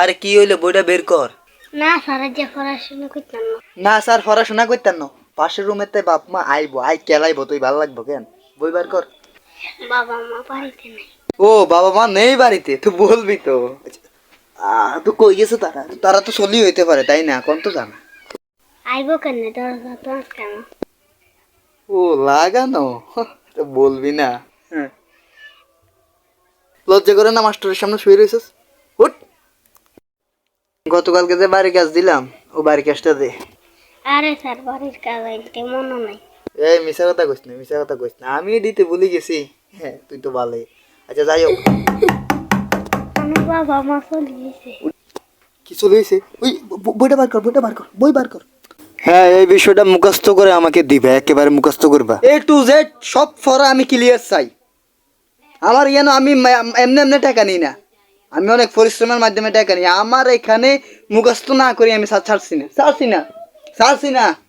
আরে কি হইল বইটা বের কর। না স্যার যে পড়াশোনা করতাম। না না স্যার পড়াশোনা করতেন না। পাশের রুমের তাই বাপ মা আইবো আই কেলাইবো তুই ভালো লাগবো কেন? বই বার কর। বাবা মা বাড়িতে নেই। ও বাবা মা নেই বাড়িতে তুই বলবি তো। তো কই গেছে তারা? তারা তো চলি হইতে পারে তাই না? কোন তো জানা। আইব কেন? দরজা তো কেন? ও লাগানো? তো বলবি না। হ্যাঁ। লজ্জা করে না মাস্টারের সামনে শুয়ে রয়েছিস উঠ! গতকালকে যে বাড়ি কাজ দিলাম ও বাড়ি কাজটা দে। আরে স্যার বাড়ির কাজ আইতে মনে নাই। এই মিশা কথা কইস না মিশা কথা কইস না। আমি দিতে ভুলে গেছি। হ্যাঁ তুই তো ভালোই। আচ্ছা যাই হোক। আমার বাবা মা চলে গেছে। কি চলে এসে ওই বইটা বার কর বইটা বার কর বই বার কর। হ্যাঁ এই বিষয়টা মুখস্থ করে আমাকে দিবে একেবারে মুখস্থ করবা। এ টু জেড সব ফরা আমি ক্লিয়ার চাই। আমার ইয়ানো আমি এমনি এমনি টাকা নিই না? আমি অনেক পরিশ্রমের মাধ্যমে এটা নিই। আমার এখানে মুখস্থ না করি আমি ছাড়ছি না। ছাড়ছি না। ছাড়ছি না।